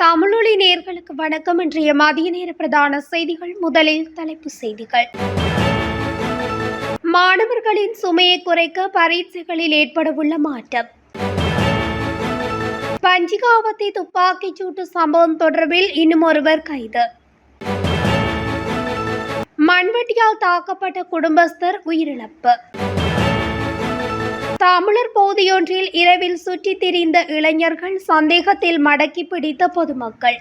தமிழொலி நேர்களுக்கு வணக்கம். இன்றைய மதிய நேர பிரதான செய்திகள். முதலில் தலைப்பு செய்திகள். மாணவர்களின் சுமையை குறைக்க பரீட்சைகளில் ஏற்படவுள்ள மாற்றம். பஞ்சிகாவத்தி துப்பாக்கிச் சூட்டு சம்பவம் தொடர்பில் இன்னும் ஒருவர் கைது. மண்வெட்டியால் தாக்கப்பட்ட குடும்பஸ்தர் உயிரிழப்பு. தமிழர் பகுதியொன்றில் இரவில் சுற்றித் திரிந்த இளைஞர்கள் சந்தேகத்தில் மடக்கி பிடித்த பொதுமக்கள்.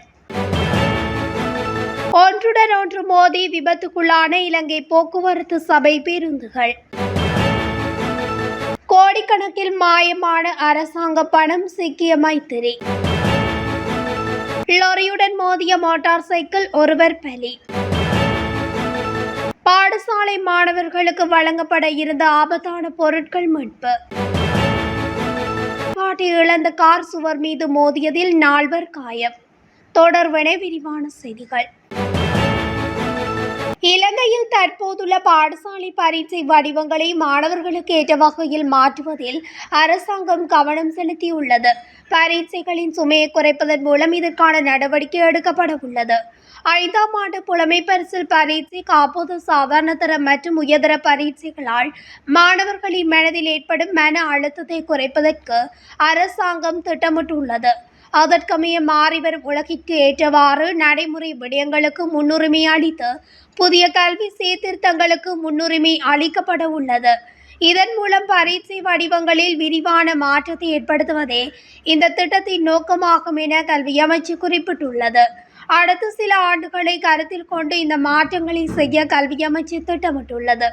ஒன்றுடன் ஒன்று மோதி விபத்துக்குள்ளான இலங்கை போக்குவரத்து சபை பேருந்துகள். கோடிக்கணக்கில் மாயமான அரசாங்க பணம் சிக்கிய மைத்திரி. லாரியுடன் மோதிய மோட்டார் சைக்கிள் ஒருவர் பலி. பாடசாலை மாணவர்களுக்கு வழங்கப்பட இருந்த ஆபத்தான பொருட்கள் மீட்பு. பாட்டி இழந்த கார் சுவர் மீது மோதியதில் நால்வர் காயம். தொடர்வன விரிவான செய்திகள். இலங்கையில் தற்போதுள்ள பாடசாலை பரீட்சை வடிவங்களை மாணவர்களுக்கு ஏற்ற வகையில் மாற்றுவதில் அரசாங்கம் கவனம் செலுத்தியுள்ளது. பரீட்சைகளின் சுமையை குறைப்பதன் மூலம் இதற்கான நடவடிக்கை எடுக்கப்பட உள்ளது. ஐந்தாம் ஆண்டு புலமை பரிசில் பரீட்சை காப்போது சாதாரணதர மற்றும் உயர்தர பரீட்சைகளால் மாணவர்களின் மனதில் ஏற்படும் மன அழுத்தத்தை குறைப்பதற்கு அரசாங்கம் திட்டமிட்டுள்ளது. அதற்கமைய மாறிவரும் உலகிற்கு ஏற்றவாறு நடைமுறை விடயங்களுக்கு முன்னுரிமை அளித்து புதிய கல்வி சீர்திருத்தங்களுக்கு முன்னுரிமை அளிக்கப்பட உள்ளது. இதன் மூலம் பரீட்சை வடிவங்களில் விரிவான மாற்றத்தை ஏற்படுத்துவதே இந்த திட்டத்தின் நோக்கமாகும் என கல்வி அமைச்சு குறிப்பிட்டுள்ளது. அடுத்த சில ஆண்டுகளை கருத்தில் கொண்டு இந்த மாற்றங்களை செய்ய கல்வி அமைச்சு திட்டமிட்டுள்ளது.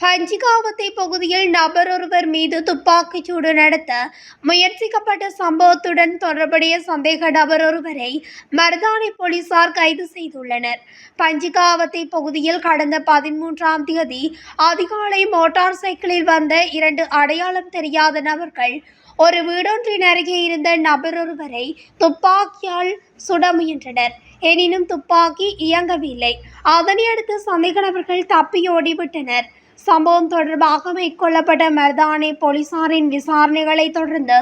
பஞ்சிகாவத்தை பகுதியில் நபர் ஒருவர் மீது துப்பாக்கிச்சூடு நடத்த முயற்சிக்கப்பட்ட சம்பவத்துடன் தொடர்புடைய சந்தேக நபர் ஒருவரை மருதானை போலீசார் கைது செய்துள்ளனர். பஞ்சிகாவத்தை பகுதியில் கடந்த பதிமூன்றாம் தேதி அதிகாலை மோட்டார் சைக்கிளில் வந்த இரண்டு அடையாளம் தெரியாத நபர்கள் ஒரு வீடொன்றின் அருகே இருந்த நபரொருவரை துப்பாக்கியால் சுட முயன்றனர். எனினும் துப்பாக்கி இயங்கவில்லை. அதனையடுத்து சந்தேக நபர்கள் தப்பி ஓடிவிட்டனர் சம்பவம் தொடர்பாக மேற்கொள்ளப்பட்ட மர்தானே போலீசாரின் விசாரணைகளை தொடர்ந்து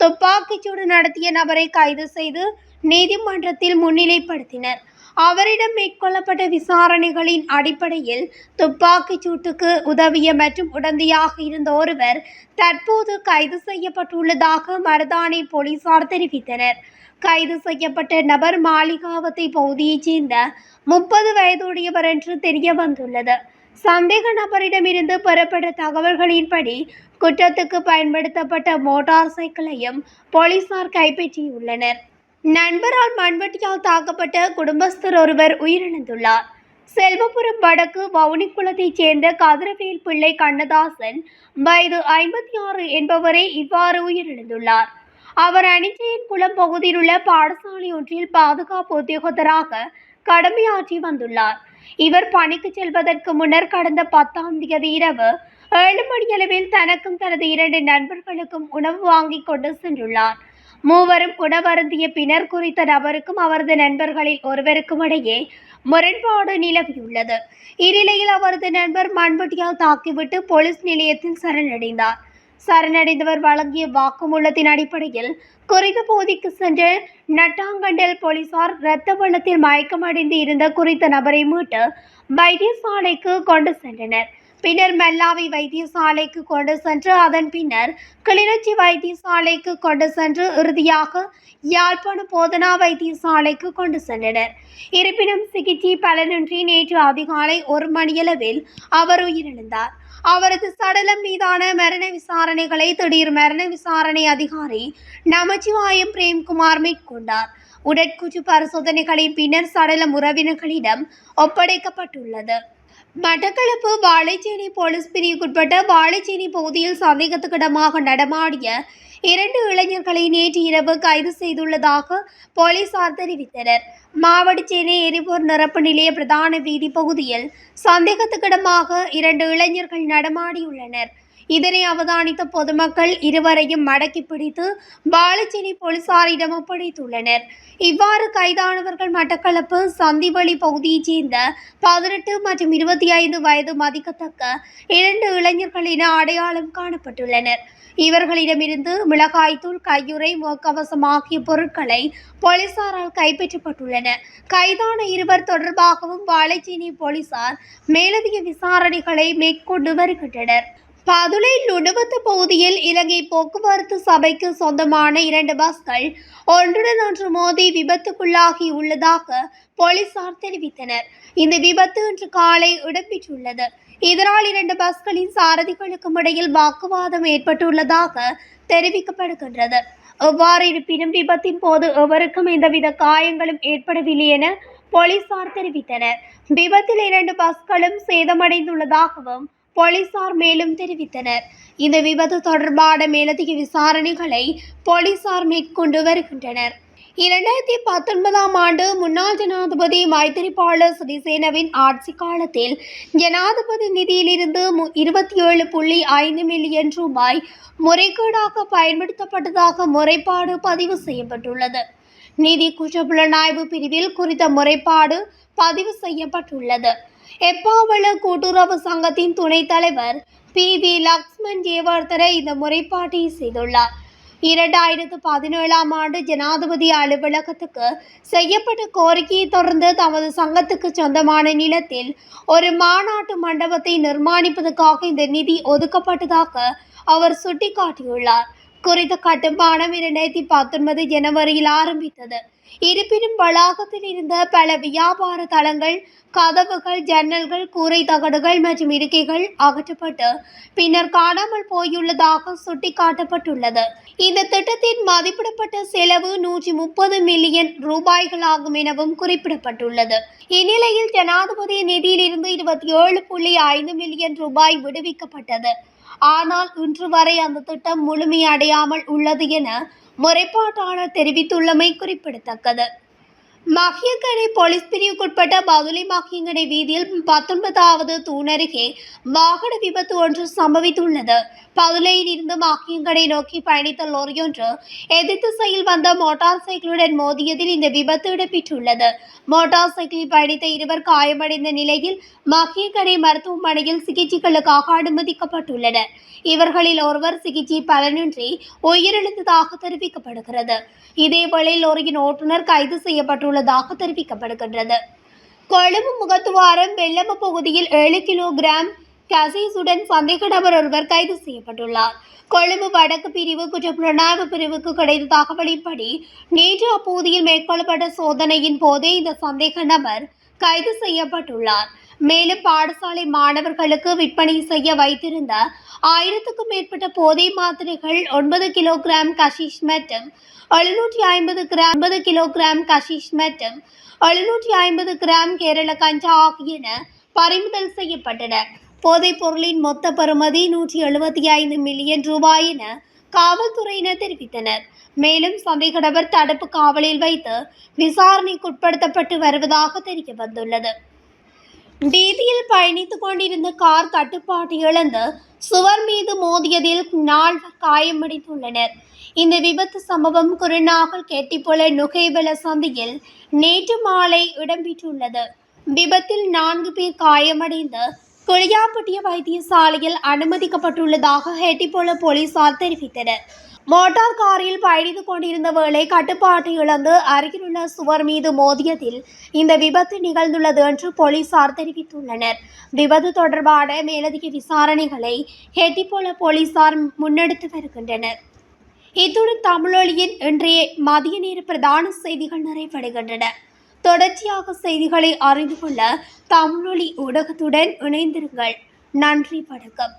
துப்பாக்கிச்சூடு நடத்திய நபரை கைது செய்து நீதிமன்றத்தில் முன்னிலைப்படுத்தினர். அவரிடம் மேற்கொள்ளப்பட்ட விசாரணைகளின் அடிப்படையில் துப்பாக்கிச் சூட்டுக்கு உதவிய மற்றும் உடந்தையாக இருந்த ஒருவர் தற்போது கைது செய்யப்பட்டுள்ளதாக மருதானை போலீசார் தெரிவித்தனர். கைது செய்யப்பட்ட நபர் மாளிகாவத்தை பகுதியைச் சேர்ந்த முப்பது வயதுடையவர் என்று தெரிய வந்துள்ளது சந்தேக நபரிடமிருந்து பெறப்பட்ட தகவல்களின்படி குற்றத்துக்கு பயன்படுத்தப்பட்ட மோட்டார் சைக்கிளையும் போலீசார் கைப்பற்றியுள்ளனர். நண்பரால் மண்வெட்டியால் தாக்கப்பட்ட குடும்பஸ்தர் ஒருவர் உயிரிழந்துள்ளார். செல்வபுரம் வடக்கு வவுனிக்குளத்தைச் சேர்ந்த கதிரவேல் பிள்ளை கண்ணதாசன் வயது ஐம்பத்தி ஆறு என்பவரே இவ்வாறு உயிரிழந்துள்ளார். அவர் அணிச்சையின் குளம் பகுதியில் உள்ள பாடசாலை ஒன்றில் பாதுகாப்பு உத்தியோகத்தராக கடமையாற்றி வந்துள்ளார். இவர் பணிக்கு செல்வதற்கு முன்னர் கடந்த பத்தாம் தேதி இரவு ஏழு மணியளவில் தனக்கும் தனது இரண்டு நண்பர்களுக்கும் உணவு வாங்கி கொண்டு சென்றுள்ளார். மூவரும் உணவருந்திய பின்னர் குறித்த நபருக்கும் அவரது நண்பர்களில் ஒருவருக்கும் இடையே முரண்பாடு நிலவியுள்ளது. இந்நிலையில் அவரது நண்பர் மண்வெட்டியால் தாக்கிவிட்டு போலீஸ் நிலையத்தில் சரணடைந்தார். சரணடைந்தவர் வழங்கிய வாக்குமூலத்தின் அடிப்படையில் குறித்த பகுதிக்கு சென்ற நட்டாங்கண்டல் போலீசார் இரத்த வெள்ளத்தில் மயக்கமடைந்து இருந்த குறித்த நபரை மீட்டு வைத்தியசாலைக்கு கொண்டு சென்றனர். பின்னர் மெல்லாவி வைத்தியசாலைக்கு கொண்டு சென்று அதன் பின்னர் கிளிநொச்சி வைத்தியசாலைக்கு கொண்டு சென்று இறுதியாக யாழ்ப்பாண போதனா வைத்தியசாலைக்கு கொண்டு சென்றனர். இருப்பினும் சிகிச்சை பலனின்றி நேற்று அதிகாலை ஒரு மணியளவில் அவர் உயிரிழந்தார். அவரது சடலம் மீதான மரண விசாரணைகளை திடீர் மரண விசாரணை அதிகாரி நமச்சிவாயம் பிரேம்குமார் மேற்கொண்டார். உடற்குச்சி பரிசோதனைகளின் பின்னர் சடலம் உறவினர்களிடம் ஒப்படைக்கப்பட்டுள்ளது. மட்டக்களப்பு வாழைச்சேனி போலீஸ் பிரிவுக்குட்பட்ட வாழைச்சேனி பகுதியில் சந்தேகத்துக்கிடமாக நடமாடிய இரண்டு இளைஞர்களை நேற்று இரவு கைது செய்துள்ளதாக போலீசார் தெரிவித்தனர். மாவடிச்சேனை எரிபொருள் நிரப்பு நிலைய பிரதான வீதி பகுதியில் சந்தேகத்துக்கிடமாக இரண்டு இளைஞர்கள் நடமாடியுள்ளனர். இதனை அவதானித்த பொதுமக்கள் இருவரையும் மடக்கி பிடித்து பாலச்சேரி போலீசாரிடம் ஒப்படைத்துள்ளனர். இவ்வாறு கைதானவர்கள் மட்டக்களப்பு சந்திவழி பகுதியைச் சேர்ந்த பதினெட்டு மற்றும் இருபத்தி ஐந்து வயது மதிக்கத்தக்க இரண்டு இளைஞர்கள் என அடையாளம் காணப்பட்டுள்ளனர். இவர்களிடமிருந்து மிளகாய்த்தூள் கையுறை முகக்கவசம் ஆகிய பொருட்களை போலீசாரால் கைப்பற்றப்பட்டுள்ளன. கைதான இருவர் தொடர்பாகவும் வாழைச்சேனை போலீசார் மேலதிக விசாரணைகளை மேற்கொண்டு வருகின்றனர். பதுளை நுடுவத்து பகுதியில் இலங்கை போக்குவரத்து சபைக்கு சொந்தமான இரண்டு பஸ்கள் ஒன்றுடன் ஒன்று மோதி விபத்துக்குள்ளாகி உள்ளதாக போலீசார் தெரிவித்தனர். இந்த விபத்து இன்று காலை இடம்பெற்றுள்ளது. இதனால் இரண்டு பஸ்களின் சாரதிகளுக்கும் இடையில் வாக்குவாதம் ஏற்பட்டுள்ளதாக தெரிவிக்கப்படுகின்றது. எவ்வாறு இருப்பினும் விபத்தின் போது எவருக்கும் எந்தவித காயங்களும் ஏற்படவில்லை என போலீசார் தெரிவித்தனர். விபத்தில் இரண்டு பஸ்களும் சேதமடைந்துள்ளதாகவும் போலீசார் மேலும் தெரிவித்தனர். இந்த விபத்து தொடர்பான மேலதிக விசாரணைகளை போலீசார் மேற்கொண்டு வருகின்றனர். இரண்டாயிரத்தி பத்தொன்பதாம் ஆண்டு முன்னாள் ஜனாதிபதி மைத்திரிபால சிறிசேனவின் ஆட்சி காலத்தில் ஜனாதிபதி நிதியிலிருந்து மு- இருபத்தி ஏழு புள்ளி ஐந்து மில்லியன் ரூபாய் முறைகேடாக பயன்படுத்தப்பட்டதாக முறைப்பாடு பதிவு செய்யப்பட்டுள்ளது. நிதி குற்றப்புலனாய்வு பிரிவில் குறித்த முறைப்பாடு பதிவு செய்யப்பட்டுள்ளது. எப்பாவள கூட்டுறவு சங்கத்தின் துணைத் தலைவர் பி வி லக்ஷ்மண் ஜேவர்தன இந்த முறைப்பாட்டை செய்துள்ளார். இரண்டாயிரத்து பதினேழாம் ஆண்டு ஜனாதிபதி அலுவலகத்துக்கு செய்யப்பட்ட கோரிக்கையை தொடர்ந்து தமது சங்கத்துக்கு சொந்தமான நிலத்தில் ஒரு மாநாட்டு மண்டபத்தை நிர்மாணிப்பதற்காக இந்த நிதி ஒதுக்கப்பட்டதாக அவர் சுட்டிக்காட்டியுள்ளார். குறித்த கட்டுமானம் இரண்டாயிரத்தி பத்தொன்பது ஜனவரியில் ஆரம்பித்தது. இருப்பினும் வளாகத்தில் இருந்த பல வியாபார தளங்கள் கதவுகள் ஜன்னல்கள் கூரை தகடுகள் மற்றும் இருக்கைகள் அகற்றப்பட்டு பின்னர் காணாமல் போயுள்ளதாக சுட்டிக்காட்டப்பட்டுள்ளது. இந்த திட்டத்தின் மதிப்பிடப்பட்ட செலவு நூற்றி முப்பது மில்லியன் ரூபாய்களாகும் எனவும் குறிப்பிடப்பட்டுள்ளது. இந்நிலையில் ஜனாதிபதி நிதியிலிருந்து இருபத்தி ஏழு புள்ளி ஐந்து மில்லியன் ரூபாய் விடுவிக்கப்பட்டது. ஆனால் இன்று வரை அந்த திட்டம் முழுமையடையாமல் உள்ளது என முறைப்பாட்டாளர் தெரிவித்துள்ளமை குறிப்பிடத்தக்கது. மகியக்கடை போலீஸ் பிரிவுக்குட்பட்ட பதுளை மகியங்கடை வீதியில் பத்தொன்பதாவது தூணருகே வாகன விபத்து ஒன்று சம்பவித்துள்ளது. பதுளையில் இருந்து மகியங்கடை நோக்கி பயணித்த லோரியொன்று எதிர் திசையில் வந்த மோட்டார் சைக்கிளுடன் மோதியதில் இந்த விபத்து இடம்பெற்றுள்ளது. மோட்டார் சைக்கிளில் பயணித்த இருவர் காயமடைந்த நிலையில் மகியங்கடை மருத்துவமனையில் சிகிச்சைகளுக்காக அனுமதிக்கப்பட்டுள்ளனர். இவர்களில் ஒருவர் சிகிச்சை பலனின்றி உயிரிழந்ததாக தெரிவிக்கப்படுகிறது. இதேவேளை லோரியின் ஓட்டுநர் கைது உள்ளதாக தெரிவிக்கப்படுகின்றது. கொழும்பு முகத்துவாரம் வெள்ளம பகுதியில் ஏழு கிலோகிராம் கசீசுடன் சந்தேக நபர் ஒருவர் கைது செய்யப்பட்டுள்ளார். கொழும்பு வடக்கு பிரிவு குற்றப்புலனாய்வு பிரிவுக்கு கிடைத்த தகவலின்படி நேற்று அப்பகுதியில் மேற்கொள்ளப்பட்ட சோதனையின் போதே இந்த சந்தேக நபர் கைது செய்யப்பட்டுள்ளார். மேலும் பாடசாலை மாணவர்களுக்கு விற்பனை செய்ய வைத்திருந்த ஆயிரத்துக்கும் மேற்பட்ட போதை மாத்திரைகள் ஒன்பது கிலோகிராம் கஷிஷ் மற்றும் எழுநூற்றி ஐம்பது கிராம் ஐம்பது கிலோகிராம் கஷிஷ் மற்றும் எழுநூற்றி ஐம்பது கிராம் கேரள கஞ்சா ஆகியன பறிமுதல் செய்யப்பட்டன. போதைப் பொருளின் மொத்த பருமதி நூற்றி எழுபத்தி ஐந்து மில்லியன் ரூபாய் என காவல்துறையினர் தெரிவித்தனர். மேலும் சந்தேக நபர் தடுப்பு காவலில் வைத்து விசாரணைக்குட்படுத்தப்பட்டு வருவதாக தெரிய வந்துள்ளது. வீதியில் பயணித்துக் கொண்டிருந்த கார் கட்டுப்பாட்டு இழந்து சுவர் மீது மோதியதில் நால்வர் காயமடைந்துள்ளனர். இந்த விபத்து சம்பவம் குருநாகல் கெட்டிப்புல நுகைவெல சந்தையில் நேற்று மாலை இடம்பெற்றுள்ளது. விபத்தில் நான்கு பேர் காயமடைந்து குளியாப்பட்டிய வைத்தியசாலையில் அனுமதிக்கப்பட்டுள்ளதாக ஹெட்டிப்போல போலீசார் தெரிவித்தனர். மோட்டார் காரில் பயணித்துக் கொண்டிருந்த வேளை கட்டுப்பாட்டை இழந்து அருகிலுள்ள சுவர் மீது மோதியதில் இந்த விபத்து நிகழ்ந்துள்ளது என்று போலீசார் தெரிவித்துள்ளனர். விபத்து தொடர்பான மேலதிக விசாரணைகளை ஹெட்டிப்போல போலீசார் முன்னெடுத்து வருகின்றனர். இத்துடன் தமிழொலியின் இன்றைய மதிய நேர பிரதான செய்திகள் நிறைவடைகின்றன. தொடர்ச்சியாக செய்திகளை அறிந்து கொள்ள தமிழொலி ஊடகத்துடன் இணைந்திருங்கள். நன்றி வணக்கம்.